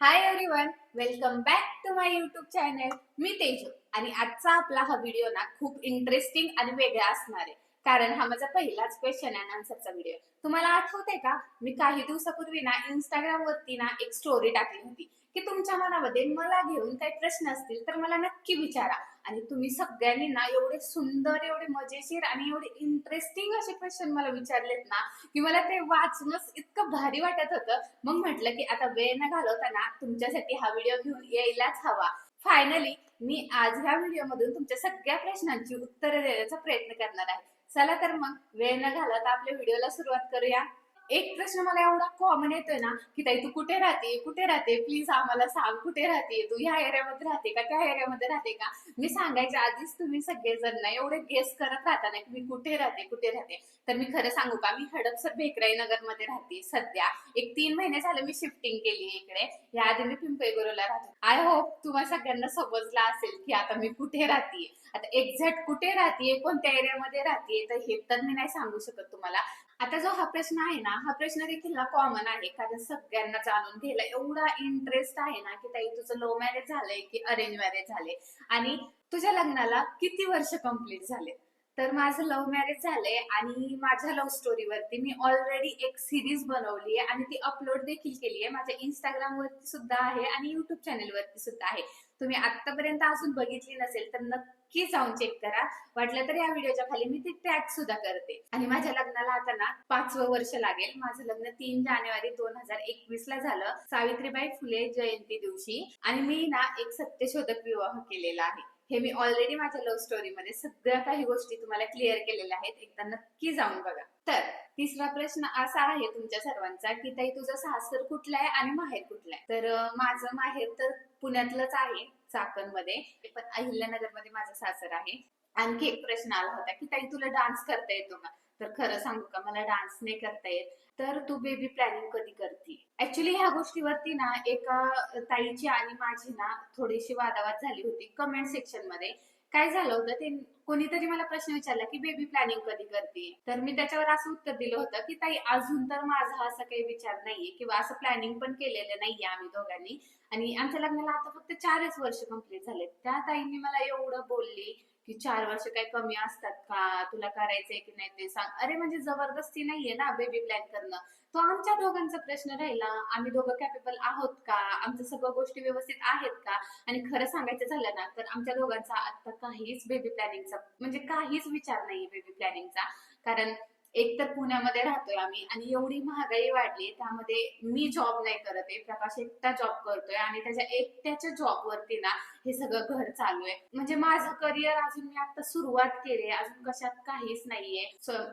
Hi everyone welcome back to my YouTube channel मी तेजू आणि आजचा आपला हा व्हिडिओ ना खूप इंटरेस्टिंग आणि वेगळा असणार आहे. कारण हा माझा पहिलाच क्वेश्चन अँड आन्सरचा व्हिडिओ तुम्हाला आठवते का? मी काही दिवसापूर्वी ना इंस्टाग्राम वरती ना एक स्टोरी टाकली होती. की तुमच्या मनामध्ये मला घेऊन काही प्रश्न असतील तर मला नक्की विचारा. आणि तुम्ही सगळ्यांनी ना एवढे सुंदर एवढे मजेशीर आणि एवढे इंटरेस्टिंग असे क्वेश्चन मला विचारलेत ना की मला ते वाचूनच इतकं भारी वाटत होतं. मग म्हटलं की आता वेळ न घालवताना तुमच्यासाठी हा व्हिडिओ घेऊन यायलाच हवा. फायनली मी आज ह्या व्हिडिओमधून तुमच्या सगळ्या प्रश्नांची उत्तरे देण्याचा प्रयत्न करणार आहे. चला तर मग वेळ न घालवता आपल्या व्हिडिओला सुरुवात करूया. एक प्रश्न मला एवढा कॉमन येतोय ना की ताई तू कुठे राहते? कुठे राहते? प्लीज आम्हाला सांग कुठे राहते? तू ह्या एरियामध्ये राहते का? त्या एरियामध्ये राहते का? मी सांगायच्या आधीच तुम्ही सगळेजण ना एवढे गेस करत राहता ना की मी कुठे राहते कुठे राहते? तर मी खरं सांगू का? मी हडपसर भेकराई नगरमध्ये राहते सध्या. एक तीन महिने झाले मी शिफ्टिंग केली इकडे. याआधी मी पिंपळी गुरुला राहते आय होप तुम्हाला सगळ्यांना समजला असेल की आता मी कुठे राहते आता एक्झॅक्ट कुठे राहते कोणत्या एरियामध्ये राहते तर हे तर मी नाही सांगू शकत तुम्हाला. आता जो हा प्रश्न आहे ना हा प्रश्न देखील ना कॉमन आहे. कारण सगळ्यांना जाणून घ्यायला एवढा इंटरेस्ट आहे ना की ताई तुझं लव्ह मॅरेज झालंय की अरेंज मॅरेज झाले आणि तुझ्या लग्नाला किती वर्ष कंप्लीट झाले? तर माझं लव्ह मॅरेज झालंय आणि माझ्या लव्ह स्टोरीवरती मी ऑलरेडी एक सिरीज बनवली आहे आणि ती अपलोड देखील केली आहे. माझ्या इंस्टाग्राम वरती सुद्धा आहे आणि युट्यूब चॅनेल वरती सुद्धा आहे. तुम्ही आतापर्यंत अजून बघितली नसेल तर नक्की जाऊन चेक करा. वाटलं तर या व्हिडिओच्या खाली मी ती टॅग सुद्धा करते. आणि माझ्या लग्नाला आता ना पाचवं वर्ष लागेल. माझं लग्न तीन जानेवारी दोन हजार एकवीस ला झालं. सावित्रीबाई फुले जयंती दिवशी. आणि मी ना एक सत्यशोधक विवाह केलेला आहे. हे मी ऑलरेडी माझ्या लव्ह स्टोरी मध्ये सगळ्या काही गोष्टी तुम्हाला क्लिअर केलेल्या आहेत. एकदा नक्की जाऊन बघा. तर तिसरा प्रश्न असा आहे तुमच्या सर्वांचा की ताई तुझा सासर कुठला आहे आणि माहेर कुठला आहे? तर माझं माहेर तर पुण्यातलंच आहे चाकणमध्ये पण अहिल्यानगरमध्ये माझा सासर आहे. आणखी एक प्रश्न आला होता की ताई तुला डान्स करता येतो का? तर खरं सांगू का? मला डान्स नाही करता येत. तर तू बेबी प्लॅनिंग कधी करते? ऍक्च्युली ह्या गोष्टीवरती ना एका ताईची आणि माझी ना थोडीशी वादावाद झाली होती कमेंट सेक्शनमध्ये. काय झालं होतं ते कोणीतरी मला प्रश्न विचारला की बेबी प्लॅनिंग कधी करते? तर मी त्याच्यावर असं उत्तर दिलं होतं की ताई अजून तर माझा असा काही विचार नाहीये किंवा असं प्लॅनिंग पण केलेलं नाहीये आम्ही दोघांनी. आणि आमच्या लग्नाला आता फक्त चारच वर्ष कंप्लीट झाले त्या ताईंनी मला एवढं बोलली की चार वर्ष काही कमी असतात का? तुला करायचंय की नाही ते सांग. अरे म्हणजे जबरदस्ती नाहीये ना बेबी प्लॅन करणं. तो आमच्या दोघांचा प्रश्न राहिला. आम्ही दोघं कॅपेबल आहोत का? आमच्या सगळ्या गोष्टी व्यवस्थित आहेत का? आणि खरं सांगायचं झालं ना तर आमच्या दोघांचा आता काहीच बेबी प्लॅनिंगचा म्हणजे काहीच विचार नाहीये बेबी प्लॅनिंगचा कारण एक तर पुण्यामध्ये राहतोय आम्ही आणि एवढी महागाई वाढली त्यामध्ये मी जॉब नाही करत आहे. प्रकाश एकटा जॉब करतोय आणि त्याच्या एकट्याच्या जॉब वरती ना हे सगळं घर चालू आहे. म्हणजे माझं करिअर अजून मी आता सुरुवात केली अजून कशात काहीच नाहीये.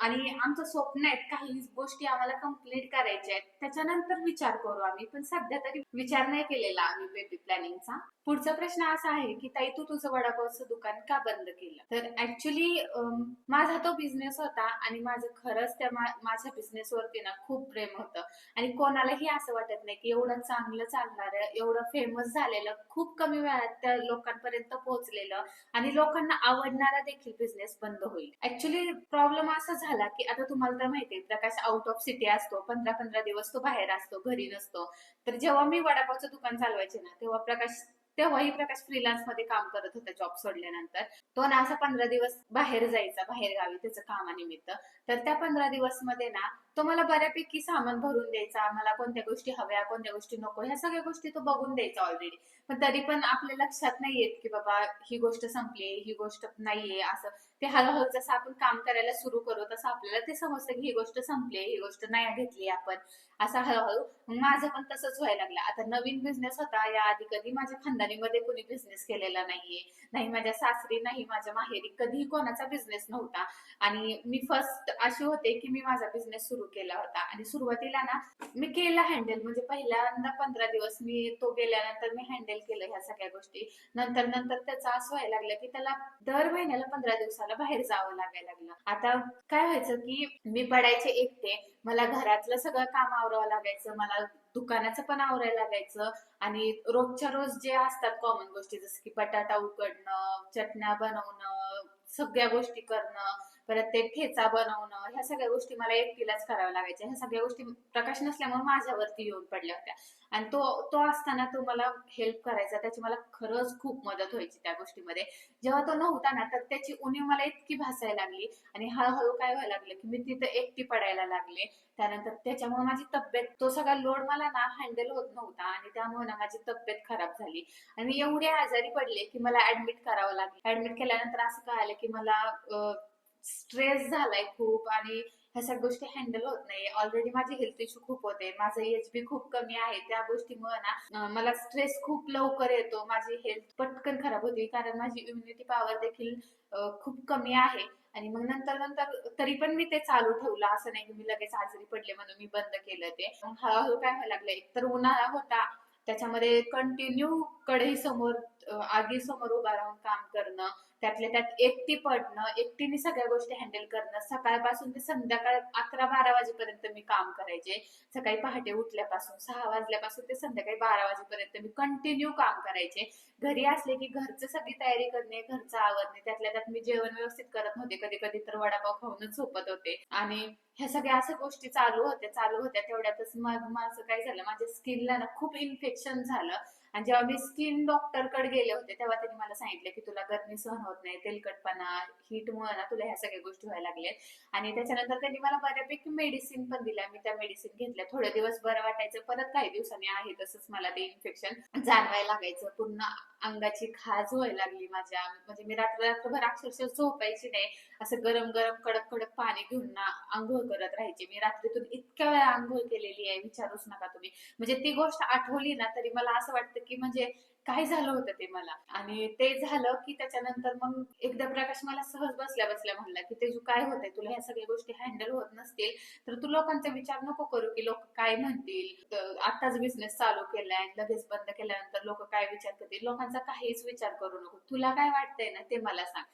आणि आमचं स्वप्न आहेत काही गोष्टी आम्हाला कंप्लीट करायच्या आहेत. त्याच्यानंतर विचार करू आम्ही. पण सध्या तरी विचार नाही केलेला आम्ही बेबी प्लॅनिंगचा पुढचा प्रश्न असा आहे की ताई तू तुझं वडापावचं दुकान का बंद केलं? तर ऍक्च्युली माझा तो बिझनेस होता आणि माझं खरंच त्या माझ्या बिझनेसवरती ना खूप प्रेम होतं. आणि कोणालाही असं वाटत नाही की एवढं चांगलं चालणार एवढं फेमस झालेलं खूप कमी वेळात त्या लोकांपर्यंत पोहोचलेलं आणि लोकांना आवडणारा देखील बिझनेस बंद होईल. ऍक्च्युली प्रॉब्लेम असा झाला की आता तुम्हाला तर माहितीये प्रकाश आउट ऑफ सिटी असतो पंधरा पंधरा दिवस तो बाहेर असतो घरी नसतो. तर जेव्हा मी वडापावचं दुकान चालवायचे ना तेव्हा प्रकाश तेव्हाही प्रकाश फ्रीलान्समध्ये काम करत होता जॉब सोडल्यानंतर. तो ना असा पंधरा दिवस बाहेर जायचा बाहेर गावी त्याचं कामानिमित्त. तर त्या पंधरा दिवसमध्ये ना तो मला बऱ्यापैकी सामान भरून द्यायचा मला कोणत्या गोष्टी हव्या कोणत्या गोष्टी नको ह्या सगळ्या गोष्टी तो बघून द्यायचा ऑलरेडी पण तरी पण आपल्या लक्षात नाही येत की बाबा ही गोष्ट संपली ही गोष्ट नाहीये असं. ते हळूहळू जसं आपण काम करायला सुरू करू तसं आपल्याला ते समजतं की ही गोष्ट संपली ही गोष्ट नाही घेतली आपण. असं हळूहळू. मग माझं पण तसंच व्हायला लागलं. आता नवीन बिझनेस होता या आधी कधी माझ्या खानदानीमध्ये कोणी बिझनेस केलेला नाहीये. नाही माझ्या सासरी नाही माझ्या माहेरी कधीही कोणाचा बिझनेस नव्हता. आणि मी फर्स्ट अशी होते की मी माझा बिझनेस सुरू केला होता. आणि सुरुवातीला ना मी केला हँडल म्हणजे पहिल्यांदा पंधरा दिवस मी तो गेल्यानंतर मी हँडल केलं ह्या सगळ्या गोष्टी. नंतर नंतर त्याचा असं व्हायला लागलं की त्याला दर महिन्याला पंधरा दिवसाला बाहेर जावं लागायला लागलं. आता काय व्हायचं की मी पडायचे एकटे. मला घरातलं सगळं काम आवरावं लागायचं. मला दुकानाचं पण आवरायला लागायचं. आणि रोजच्या रोज जे असतात कॉमन गोष्टी जसं की बटाटा उकडणं चटण्या बनवणं सगळ्या गोष्टी करणं परत ते ठेचा बनवणं ह्या सगळ्या गोष्टी मला एकटीलाच कराव्या लागायच्या. ह्या सगळ्या गोष्टी प्रकाश नसल्यामुळे माझ्यावरती येऊन पडल्या होत्या. आणि तो तो असताना तो मला हेल्प करायचा त्याची मला खरंच खूप मदत व्हायची त्या गोष्टीमध्ये. जेव्हा तो नव्हता ना तर त्याची उणीव मला इतकी भासायला लागली आणि हळूहळू काय व्हायला लागलं की मी तिथं एकटी पडायला लागले. त्यानंतर त्याच्यामुळे माझी तब्येत तो सगळा लोड मला ना हँडल होत नव्हता आणि त्यामुळे ना माझी तब्येत खराब झाली. आणि एवढे आजारी पडले की मला ऍडमिट करावं लागलं. ऍडमिट केल्यानंतर असं कळालं की मला स्ट्रेस झालाय खूप आणि ह्या सगळ्या गोष्टी हँडल होत नाही. ऑलरेडी माझे हेल्थ इश्यू खूप होते. माझं एच बी खूप कमी आहे. त्या गोष्टीमुळे ना मला स्ट्रेस खूप लवकर येतो. माझी हेल्थ पटकन खराब होते. कारण माझी इम्युनिटी पॉवर देखील खूप कमी आहे. आणि मग नंतर नंतर तरी पण मी ते चालू ठेवलं. असं नाही की मी लगेच आजारी पडले म्हणून मी बंद केलं ते. मग हळूहळू काय व्हायला लागलं. एकतर उन्हाळा होता. त्याच्यामध्ये कंटिन्यू कढई समोर आगी समोर उभा राहून काम करणं. त्यातल्या त्यात एकटी पडणं एकटीने सगळ्या गोष्टी हँडल करणं सकाळपासून ते संध्याकाळ अकरा बारा वाजेपर्यंत मी काम करायचे. सकाळी पहाटे उठल्यापासून सहा वाजल्यापासून ते संध्याकाळी बारा वाजेपर्यंत मी कंटिन्यू काम करायचे. घरी असले की घरचं सगळी तयारी करणे घरचं आवरणे त्यातल्या त्यात मी जेवण व्यवस्थित करत नव्हते. कधी कधी तर वडापाव खाऊनच झोपत होते. आणि ह्या सगळ्या असं गोष्टी चालू होत्या चालू होत्या तेवढ्यातच मग माझं काय झालं माझ्या स्किनला ना खूप इन्फेक्शन झालं. आणि जेव्हा मी स्किन डॉक्टरकडे गेले होते तेव्हा त्यांनी मला सांगितलं की तुला गरमी सहन होत नाही तेलकटपणा हीटमुळे ना तुला ह्या सगळ्या गोष्टी व्हायला लागल्यात आणि त्याच्यानंतर त्यांनी मला बऱ्यापैकी मेडिसिन पण दिल्या मी त्या मेडिसिन घेतल्या. थोडे दिवस बरं वाटायचं. परत काही दिवसांनी आहे तसंच मला ते इन्फेक्शन जाणवायला लागायचं. पूर्ण अंगाची खाज व्हायला लागली माझ्या. म्हणजे मी रात्र रात्रभर अक्षरशः झोपायची नाही. असं गरम गरम कडक कडक पाणी घेऊन ना आंघोळ करत राहायचे. मी रात्रीतून इतक्या वेळा आंघोळ केलेली आहे. विचारूच नका तुम्ही. म्हणजे ती गोष्ट आठवली ना तरी मला असं वाटतं की म्हणजे काय झालं होतं ते मला? आणि ते झालं की त्याच्यानंतर मग एकदा प्रकाश मला सहज बसल्या बसल्या म्हणला की तेजू काय होतंय? तुला ह्या सगळ्या गोष्टी हँडल होत नसतील तर तू लोकांचा विचार नको करू की लोक काय म्हणतील. आताच बिझनेस चालू केलाय लगेच बंद केल्यानंतर लोक काय विचार करतील? लोकांचा काहीच विचार करू नको. तुला काय वाटतंय ना ते मला सांग.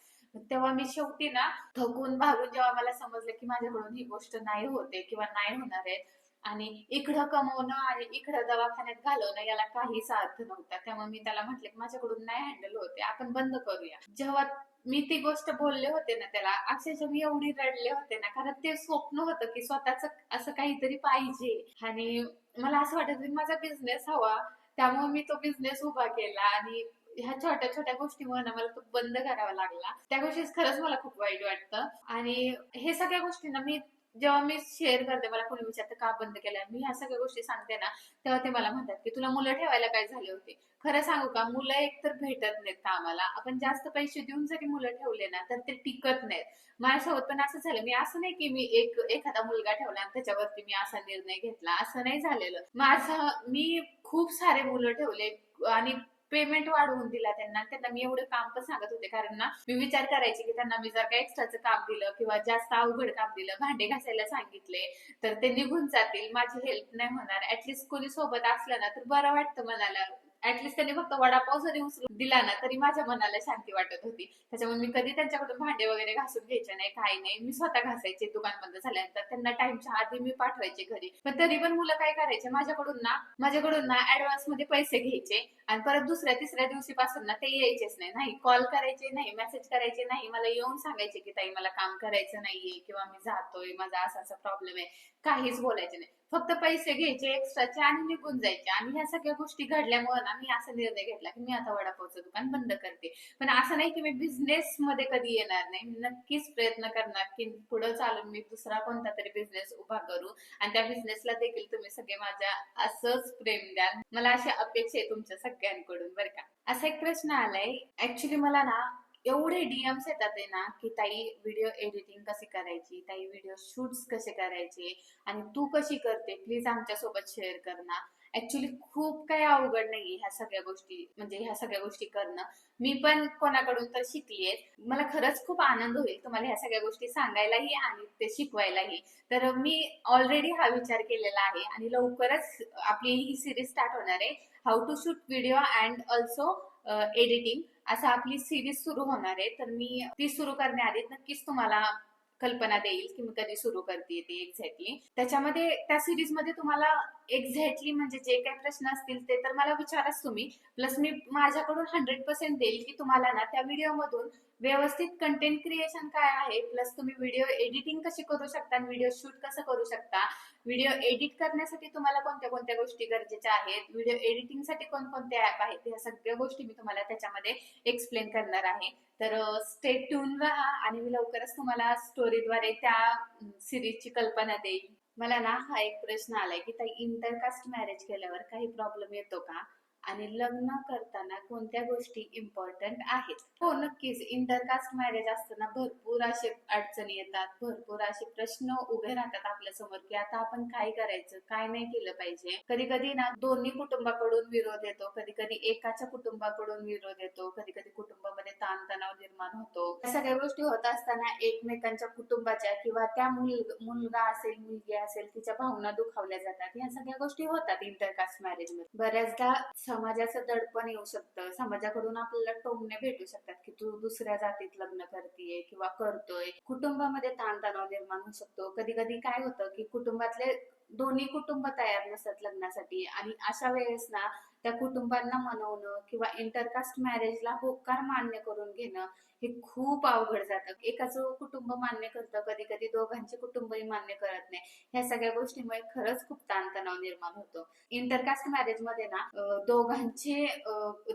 तेव्हा मी शेवटी ना थकून भागून जेव्हा मला समजलं की माझ्याकडून ही गोष्ट नाही होते किंवा नाही होणार आहे आणि इकडं कमवणं आणि इकडं दवाखान्यात घालवणं याला काहीच अर्थ नव्हता. त्यामुळे मी त्याला म्हटले की माझ्याकडून नाही हँडल होते आपण बंद करूया. जेव्हा मी ती गोष्ट बोलले होते ना त्याला अक्षरशः मी एवढी रडले होते ना कारण ते स्वप्न होतं की स्वतःच असं काहीतरी पाहिजे. आणि मला असं वाटत की माझा बिझनेस हवा त्यामुळे मी तो बिझनेस उभा केला आणि ह्या छोट्या छोट्या गोष्टीमुळे ना मला तो बंद करावा लागला. त्या गोष्टी खरंच मला खूप वाईट वाटतं. आणि हे सगळ्या गोष्टी ना मी जेव्हा मी शेअर करते मला कोणी विचारतं का बंद केलाय? मी ह्या सगळ्या गोष्टी सांगते ना तेव्हा ते मला म्हणतात की तुला मुलं ठेवायला काय झाले होते? खरं सांगू का मुलं एकतर भेटत नाहीत आम्हाला. आपण जास्त पैसे देऊन जरी मुलं ठेवले ना तर ते टिकत नाहीत. माझ्यासोबत पण असं झालं. मी असं नाही की मी एक एखादा मुलगा ठेवला आणि त्याच्यावरती मी असा निर्णय घेतला. असं नाही झालेलं. माझं मी खूप सारे मुलं ठेवले आणि पेमेंट वाढवून दिला त्यांना. त्यांना मी एवढं काम पण सांगत होते. कारण ना मी विचार करायचे की त्यांना मी जर का एक्स्ट्राचं काम दिलं किंवा जास्त अवघड काम दिलं भांडे घासायला सांगितले तर ते निघून जातील. माझी हेल्प नाही होणार. ऍटलिस्ट कोणी सोबत असलं ना तर बरं वाटतं मनाला. ऍटलिस्ट त्यांनी फक्त वडापाव जरी उचलून दिला ना तरी माझ्या मनाला शांती वाटत होती. त्याच्यामुळे मी कधी त्यांच्याकडून भांडे वगैरे घासून घ्यायचे नाही काही नाही. मी स्वतः घासायचे दुकान बंद झाल्यानंतर. त्यांना टाइमच्या आधी मी पाठवायचे घरी. पण तरी पण मुलं काय करायचे माझ्याकडून ना माझ्याकडून ना ऍडव्हान्समध्ये पैसे घ्यायचे आणि परत दुसऱ्या तिसऱ्या दिवशी पासून ना ते यायचेच नाही. नाही कॉल करायचे नाही मेसेज करायचे नाही. मला येऊन सांगायचे की ताई मला काम करायचं नाहीये किंवा मी जातोय माझा असा असा प्रॉब्लेम आहे. काहीच बोलायचे नाही. फक्त पैसे घ्यायचे एक्स्ट्राचे आणि निघून जायचे. आणि ह्या सगळ्या गोष्टी घडल्यामुळे ना मी असा निर्णय घेतला की मी आता वडापावचं दुकान बंद करते. पण असं नाही की मी बिझनेस मध्ये कधी येणार नाही. मी नक्कीच प्रयत्न करणार की पुढे चालून मी दुसरा कोणता तरी बिझनेस उभा करू. आणि त्या बिझनेसला देखील तुम्ही सगळे माझ्या असंच प्रेम द्याल मला अशी अपेक्षा आहे तुमच्या सगळ्यांकडून बरं का? असा एक प्रश्न आलाय. ऍक्च्युली मला ना एवढे डीएम्स येतात आहे ना की ताई व्हिडिओ एडिटिंग कशी करायची ताई व्हिडिओ शूट्स कसे करायचे आणि तू कशी करते प्लीज आमच्यासोबत शेअर कर ना. ऍक्च्युली खूप काही अवघड नाहीये ह्या सगळ्या गोष्टी म्हणजे ह्या सगळ्या गोष्टी करणं. मी पण कोणाकडून तर शिकलीये. मला खरंच खूप आनंद होईल तुम्हाला ह्या सगळ्या गोष्टी सांगायलाही आणि ते शिकवायलाही. तर मी ऑलरेडी हा विचार केलेला आहे आणि लवकरच आपली ही सिरीज स्टार्ट होणार आहे. How to shoot video and also editing असं आपली सिरीज सुरू होणार आहे. तर मी ती सुरू करण्याआधी नक्कीच तुम्हाला कल्पना देईल की मी कधी सुरू करते ते एक्झॅक्टली त्याच्यामध्ये त्या सिरीजमध्ये तुम्हाला एक्झॅक्टली म्हणजे जे काही प्रश्न असतील ते तर मला विचाराच तुम्ही. प्लस मी माझ्याकडून हंड्रेड पर्सेंट देईल की तुम्हाला ना त्या व्हिडिओमधून व्यवस्थित कंटेंट क्रिएशन काय आहे. प्लस तुम्ही व्हिडिओ एडिटिंग कशी करू शकता आणि व्हिडिओ शूट कसं करू शकता. व्हिडिओ एडिट करण्यासाठी तुम्हाला कोणत्या कोणत्या गोष्टी गरजेच्या आहेत? व्हिडिओ एडिटिंगसाठी कोणकोणते ऍप आहेत? ह्या सगळ्या गोष्टी मी तुम्हाला त्याच्यामध्ये एक्सप्लेन करणार आहे. तर स्टे ट्यून राहा आणि मी लवकरच तुम्हाला स्टोरीद्वारे त्या सिरीजची कल्पना देईल मला ना हा एक प्रश्न आलाय की ताई इंटरकास्ट मॅरेज केल्यावर काही प्रॉब्लेम येतो का? आणि लग्न करताना कोणत्या गोष्टी इम्पॉर्टंट आहेत? हो नक्कीच. इंटरकास्ट मॅरेज असताना भरपूर असे अडचणी येतात. भरपूर असे प्रश्न उभे राहतात आपल्यासमोर की आता आपण काय करायचं काय नाही केलं पाहिजे. कधी कधी ना दोन्ही कुटुंबाकडून विरोध येतो. कधी कधी एकाच्या कुटुंबाकडून विरोध येतो. कधी कधी कुटुंबामध्ये ताणतणाव निर्माण होतो. या सगळ्या गोष्टी होत असताना एकमेकांच्या कुटुंबाच्या किंवा त्या मुल मुलगा असेल मुलगी असेल तिच्या भावना दुखावल्या जातात. या सगळ्या गोष्टी होतात इंटरकास्ट मॅरेजमध्ये. बऱ्याचदा समाजाचं दडपण येऊ शकतं. समाजाकडून आपल्याला टोमणे भेटू शकतात की तू दुसऱ्या जातीत लग्न करतीये किंवा करतोय. कुटुंबामध्ये ताणतणाव निर्माण होऊ शकतो. कधी कधी काय होतं की कुटुंबातले दोन्ही कुटुंब तयार नसतात लग्नासाठी. आणि अशा वेळेस ना त्या कुटुंबांना मनवणं किंवा इंटरकास्ट मॅरेजला होकार मान्य करून घेणं हे खूप अवघड जातं. एकाचं कुटुंब मान्य करतं कधी कधी दोघांचे कुटुंबही मान्य करत नाही. ह्या सगळ्या गोष्टीमुळे खरंच खूप ताणतणाव निर्माण होतो. इंटरकास्ट मॅरेजमध्ये ना दोघांचे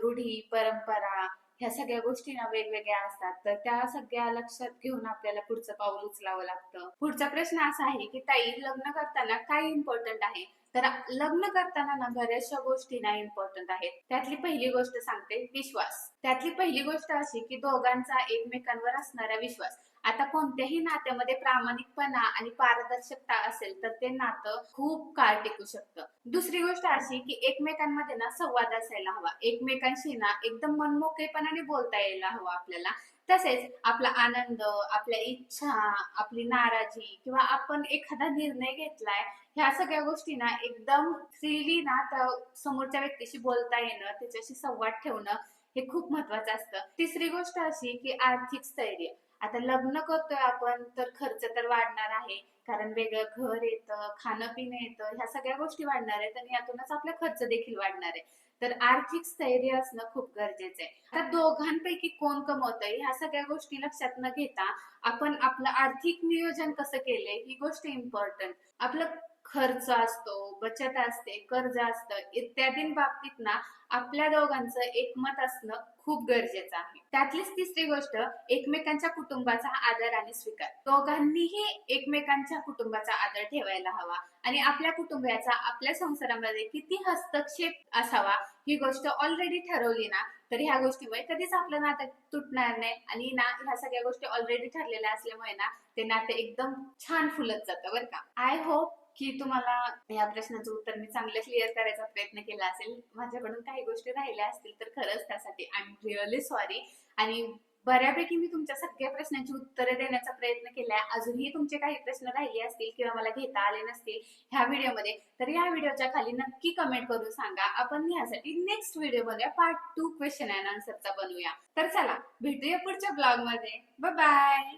रूढी परंपरा ह्या सगळ्या गोष्टी ना वेगवेगळ्या असतात. तर त्या सगळ्या लक्षात घेऊन आपल्याला पुढचं पाऊल उचलावं लागतं. पुढचा प्रश्न असा आहे की ताई लग्न करताना काय इम्पॉर्टंट आहे? तर लग्न करताना ना बऱ्याचशा गोष्टी ना इम्पॉर्टंट आहेत. त्यातली पहिली गोष्ट सांगते विश्वास. त्यातली पहिली गोष्ट अशी की दोघांचा एकमेकांवर असणारा विश्वास. आता कोणत्याही नात्यामध्ये प्रामाणिकपणा आणि पारदर्शकता असेल तर ते नातं खूप काळ टिकू शकतं. दुसरी गोष्ट अशी की एकमेकांमध्ये ना संवाद असायला हवा. एकमेकांशी ना एकदम मनमोकळेपणाने बोलता यायला हवा आपल्याला. तसेच आपला आनंद आपल्या इच्छा आपली नाराजी किंवा आपण एखादा निर्णय घेतलाय ह्या सगळ्या गोष्टी ना एकदम फ्रीली ना त्या समोरच्या व्यक्तीशी बोलता येणं त्याच्याशी संवाद ठेवणं हे खूप महत्वाचं असतं. तिसरी गोष्ट अशी की आर्थिक स्थैर्य. आता लग्न करतोय आपण तर खर्च तर वाढणार आहे. कारण वेगळं घर येतं खाणं पिणं येतं ह्या सगळ्या गोष्टी वाढणार आहेत आणि यातूनच आपला खर्च देखील वाढणार आहे. तर आर्थिक स्थैर्य असणं खूप गरजेचं आहे. आता दोघांपैकी कोण कमवतंय ह्या सगळ्या गोष्टी लक्षात न घेता आपण आपलं आर्थिक नियोजन कसं केलंय ही गोष्ट इम्पॉर्टंट आपलं खर्च असतो बचत असते कर्ज असतं इत्यादी बाबतीत ना आपल्या दोघांचं एकमत असणं खूप गरजेचं आहे. त्यातलीच तिसरी गोष्ट एकमेकांच्या कुटुंबाचा आदर आणि स्वीकार. दोघांनीही एकमेकांच्या कुटुंबाचा आदर ठेवायला हवा आणि आपल्या कुटुंबाचा आपल्या संसारामध्ये किती हस्तक्षेप असावा ही गोष्ट ऑलरेडी ठरवली ना तर ह्या गोष्टीमुळे कधीच आपलं नातं तुटणार नाही आणि ना ह्या सगळ्या गोष्टी ऑलरेडी ठरलेल्या असल्यामुळे ना ते नाते एकदम छान फुलत जातं बरं का. आय होप की तुम्हाला या प्रश्नाचं उत्तर मी चांगलं क्लिअर करायचा प्रयत्न केला असेल. माझ्याकडून काही गोष्टी राहिल्या असतील तर खरंच त्यासाठी आय एम रिअली सॉरी आणि बऱ्यापैकी मी तुमच्या सगळ्या प्रश्नांची उत्तरे देण्याचा प्रयत्न केलाय. अजूनही तुमचे काही प्रश्न राहिले असतील किंवा मला घेता आले नसतील ह्या व्हिडिओमध्ये तर या व्हिडिओच्या खाली नक्की कमेंट करून सांगा. आपण यासाठी नेक्स्ट व्हिडिओ बनवूया पार्ट टू क्वेश्चन अँड आन्सरचा बनवूया. तर चला भेटूया पुढच्या ब्लॉगमध्ये बाय